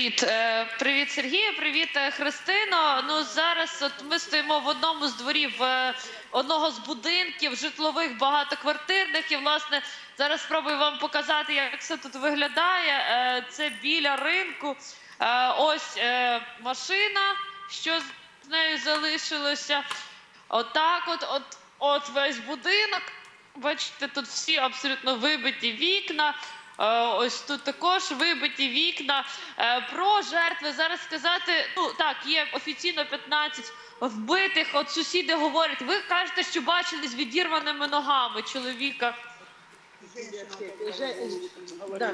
Привіт, Е, привіт, Сергію, привіт, е, Христино. Ну зараз от ми стоїмо в одному з дворів е, одного з будинків житлових багатоквартирних. І власне зараз спробую вам показати, як все тут виглядає. Це біля ринку. Ось машина, що з нею залишилося. Отак, от, от, от весь будинок. Бачите, тут всі абсолютно вибиті вікна. Е, Ось тут також вибиті вікна. Е, Про жертви зараз сказати. Ну так, є офіційно 15 вбитих. От сусіди говорять. Ви кажете, що бачили з відірваними ногами чоловіка. Да,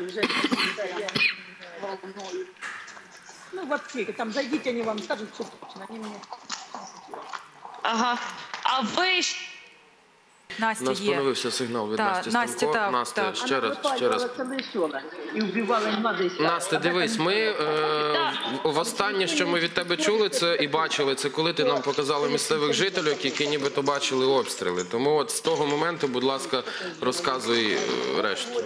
Ну, в аптеке, там зайдите, они вам скажут, что точно. Они мне... Ага. А ви ж У нас є. поновився сигнал від Так, Насті Настя, Станко. так, Настя, так. ще раз, ще раз. искать. Настя, дивись, ми е, востаннє, що ми від тебе чули, це і бачили, це коли ти нам показала місцевих жителів, які нібито бачили обстріли. Тому от з того моменту, будь ласка, розказуй е, решту.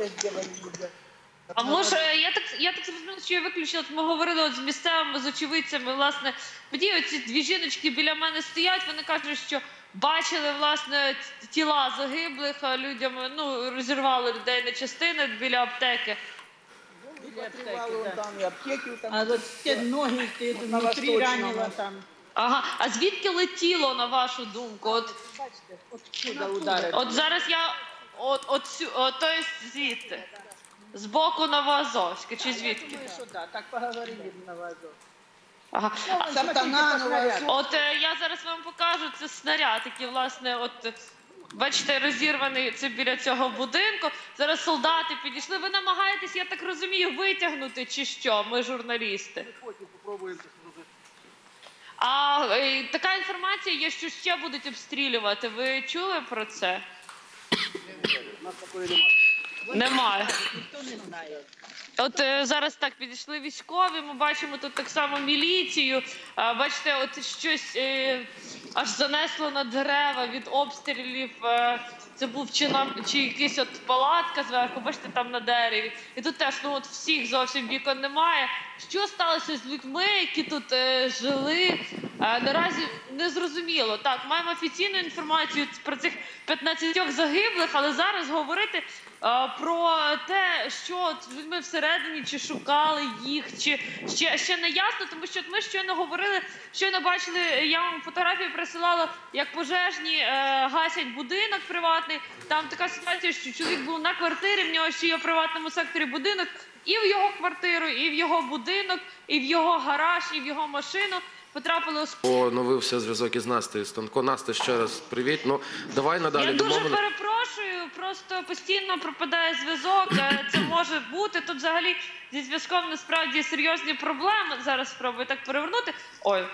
А може, я так я так зрозуміла, що я виключила. Ми говорили от з місцевими з очевидцями. Власне, тоді оці дві жіночки біля мене стоять. Вони кажуть, що бачили власне тіла загиблих а людям. Ну розірвали людей на частини біля аптеки. Или аптеки, да. там и аптеки там. А вот те ноги ранила там. Ага, а звідки летіло на вашу думку? От, Бачите, откуда удары. от зараз я от, от, сю- от то є звідти. З боку Новоазовська чи звідки? Думаю, что да, так поговорили на вазу. Ага. А, От е, я зараз вам покажу це снаряд, який, власне, от е, бачите, розірваний це біля цього будинку. Зараз солдати підійшли. Ви намагаєтесь, я так розумію, витягнути чи що? Ми журналісти. А е, така інформація є, що ще будуть обстрілювати. Ви чули про це? Немає. Никто не знает. От е, зараз так підійшли військові. Ми бачимо тут так само міліцію. А, бачите, от щось е, аж занесло на дерева від обстрілів. Е, це був чи нам чи якийсь от палатка зверху. Бачите, там на дереві. І тут теж ну от всіх зовсім вікон немає. Що сталося з людьми, які тут е, жили? Е, наразі не зрозуміло. Так, маємо офіційну інформацію про цих 15 загиблих, але зараз говорити про те, що з людьми всередині, чи шукали їх, чи ще, ще не ясно, тому що ми щойно говорили, щойно бачили, я вам фотографії присилала, як пожежні е, гасять будинок приватний. Там така ситуація, що чоловік був на квартирі, в нього ще є в приватному секторі будинок, і в його квартиру, і в його будинок, і в його гараж, і в його машину потрапили Поновився зв'язок із Настею Станко. Настя, ще раз привіт. Ну давай надалі Я дуже домовимо. Перепрошую, просто постійно пропадає зв'язок. Е, Це може бути. Тут взагалі зі зв'язком насправді серйозні проблеми. Зараз спробую так перевернути. Ой.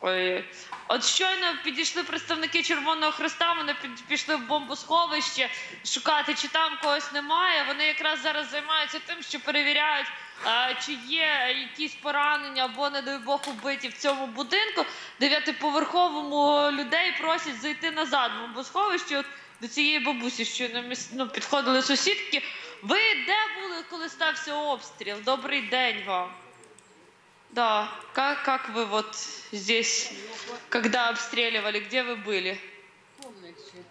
Ой. От щойно підійшли представники Червоного Христа, вони пішли в бомбосховище шукати, чи там когось немає. Вони якраз зараз займаються тим, що перевіряють, е, чи є якісь поранення або, не дай Бог, убиті в цьому будинку. Дев'ятиповерховому людей просять зайти назад в бомбосховище. От до цієї бабусі, що на міс... ну, підходили сусідки. Ви де були, коли стався обстріл? Добрий день вам. Да, как, как вы вот здесь, когда обстреливали, где вы были? В комнате.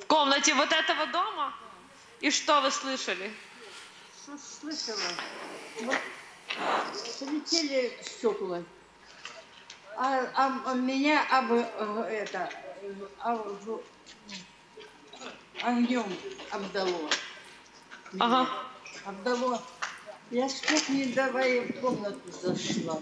В комнате вот этого дома? И что вы слышали? Что слышала? Вот полетели стекла. А, а- а меня об, э, это, э, об- огнем обдало. Меня Ага. Обдало. Я с кухни давай в комнату зашла.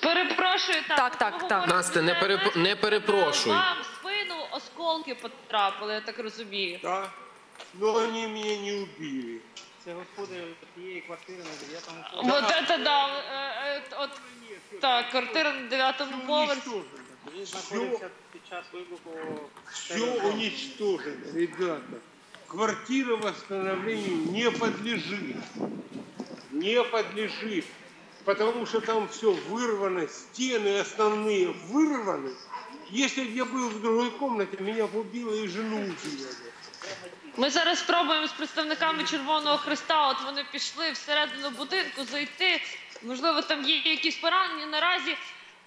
Перепрошую, так. Так, так, так. говоримо, Настя, не це, переп- не перепрошуй. Вам в спину осколки потрапили, я так розумію. Да. Но они меня не убили. Це господи тієї квартири на дев'ятому поверсі. Вот это да. е, е, От, так, квартира на дев'ятому поверсі. Він Все, знаходився під час вибуху. все уничтожено, ребята. Квартира восстановлению не подлежит. Не подлежит. Потому что там все вырвано, стены основные вырваны. Если бы я был в другой комнате, меня бы убило и жену убило. бы. Ми зараз спробуємо з представниками Червоного Христа. От вони пішли всередину будинку зайти. Можливо, там є якісь поранення. Наразі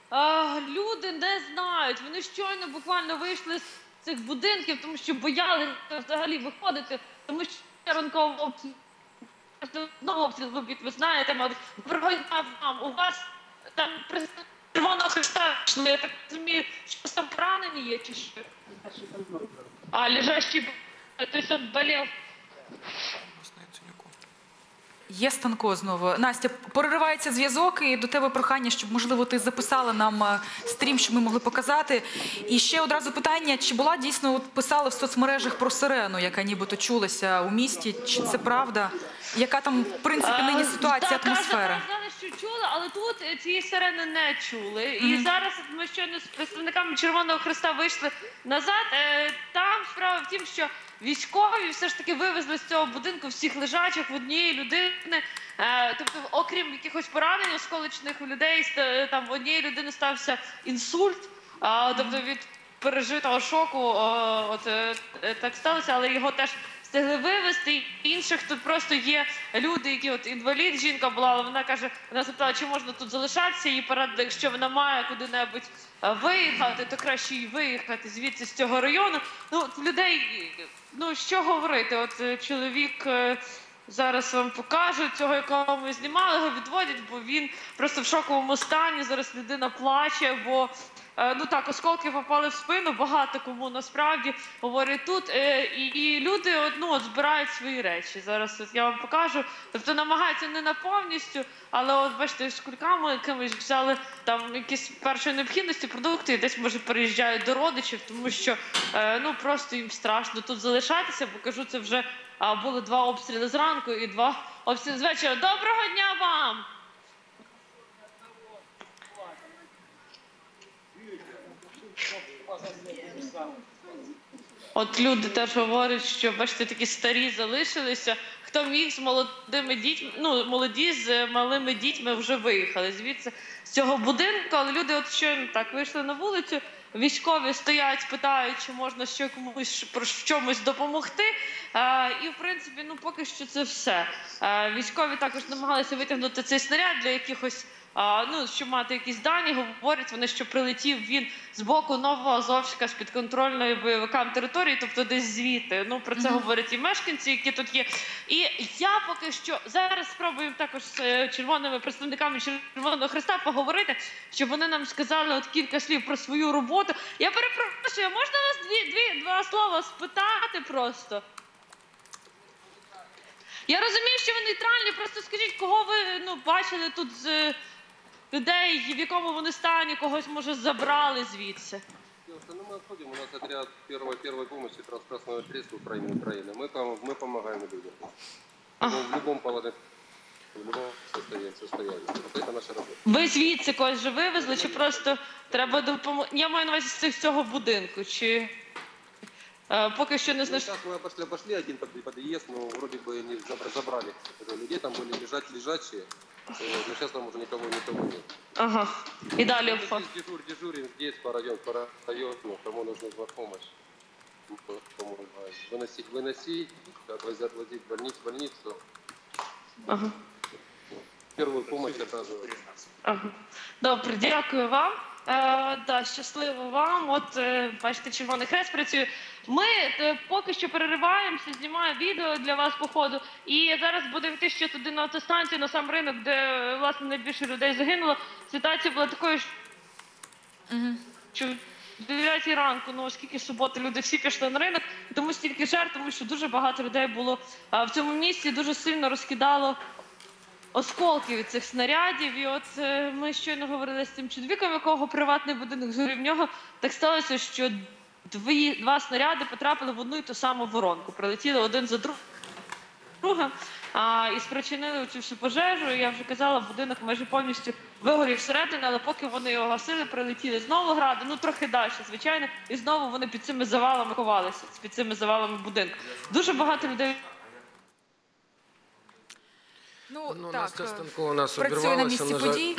а, люди не знають. Вони щойно буквально вийшли з цих будинків, тому що боялися взагалі виходити, тому що ранково обстріл. Знову обстріл в обід, ви знаєте, мабуть. Дня вам. У вас там Червоного Христа. Я так розумію, що там поранені є чи що? А, лежащий, то есть он болел. Є Станко знову. Настя, переривається зв'язок, і до тебе прохання, щоб можливо ти записала нам е, стрім, щоб ми могли показати. І ще одразу питання: чи була дійсно от писали в соцмережах про сирену, яка нібито чулася у місті? Чи це правда? Яка там в принципі нині А, ситуація, атмосфера? Що чули, але тут е, цієї сирени не чули. І зараз ми щойно з представниками Червоного Христа вийшли назад. Е, Там справа в тім, що військові все ж таки вивезли з цього будинку всіх лежачих в однієї людини. Е, Тобто, окрім якихось поранень осколочних у людей, ст- там в однієї людини стався інсульт. А, Тобто від пережитого шоку о, от е, е, так сталося, але його теж встигли вивезти. Інших тут просто є люди, які от інвалід, жінка була, але вона каже, вона запитала, чи можна тут залишатися. Їй порадили, якщо вона має куди-небудь е, виїхати, то краще їй виїхати звідси з цього району. Ну, людей, ну що говорити? От е, чоловік. е, Зараз вам покажу цього, якого ми знімали, його відводять, бо він просто в шоковому стані. Зараз людина плаче, бо ну так, осколки попали в спину. Багато кому насправді говорять тут. Е, І, люди от, ну, от збирають свої речі. Зараз от я вам покажу. Тобто намагаються не на повністю, але от бачите, з кульками якимись взяли там якісь першої необхідності продукти, і десь може переїжджають до родичів, тому що е, ну просто їм страшно тут залишатися, бо кажу, це вже. Були два обстріли зранку і два обстріли з вечора. Доброго дня вам! От люди теж говорять, що бачите, такі старі залишилися. Хто міг з молодими дітьми, ну молоді з малими дітьми вже виїхали звідси з цього будинку, але люди от щойно так вийшли на вулицю. Військові стоять, питають, чи можна ще комусь про чомусь допомогти. Е, і в принципі, ну поки що це все. Е, військові також намагалися витягнути цей снаряд для якихось. Ну, щоб мати якісь дані, говорять вони, що прилетів він з боку Новоазовська з підконтрольної бойовикам території, тобто десь звідти. Ну про це говорять і мешканці, які тут є. І я поки що зараз спробую також з е, червоними представниками Червоного Христа поговорити, щоб вони нам сказали от кілька слів про свою роботу. Я перепрошую, можна вас дві, дві два слова спитати просто? Я розумію, що ви нейтральні, просто скажіть, кого ви ну, бачили тут з людей, в якому вони стані, когось може забрали звідси. Дело в том, ну, мы отходим, у нас отряд первой, первой помощи Красного Креста Украины, Украины. Мы, пом- мы помогаем людям. Ну, в любом положении, в любом состоянии. состоянии. Вот это наша работа. Ви звідси когось вже вивезли, чи просто треба допомогти? Я маю на увазі з цих- з цього будинку, чи е, поки що не Ну, знайшли. сейчас мы обошли, обошли один под- подъезд, но вроде бы не забра- забрали. Это Людей там были лежать, лежачие. Вот, Но сейчас там уже никого, никого нет. Ага. І далі Ну, обход. здесь дежур, дежурим здесь по району, по району, кому нужна помощь. Ну, кто- кому нужна. Выносить, выносить, отвозить, отвозить в больницу, больницу. Ага. Первую помощь оказывать. Ага. Добре, дякую вам. Е, да, щасливо вам. От е, бачите, Червоний Хрест працює. Ми е, поки що перериваємося, знімаю відео для вас по ходу. І зараз будемо йти ще туди на автостанцію, на сам ринок, де власне найбільше людей загинуло. Ситуація була такою, що в 9 ранку, ну оскільки суботи люди всі пішли на ринок, тому стільки жертв, тому що дуже багато людей було а, в цьому місці, дуже сильно розкидало осколки від цих снарядів. І от е, ми щойно говорили з цим чоловіком, якого приватний будинок згорів. В нього так сталося, що дві, два снаряди потрапили в одну і ту саму воронку. Прилетіли один за друг- другим. А, і спричинили цю всю пожежу. Я вже казала, будинок майже повністю вигорів всередині, але поки вони його гасили, прилетіли знову гради, ну трохи далі, звичайно, і знову вони під цими завалами ховалися, під цими завалами будинку. Дуже багато людей Ну, Ну, так, Настя е, у нас працює на обірвалася, місці на жаль. подій.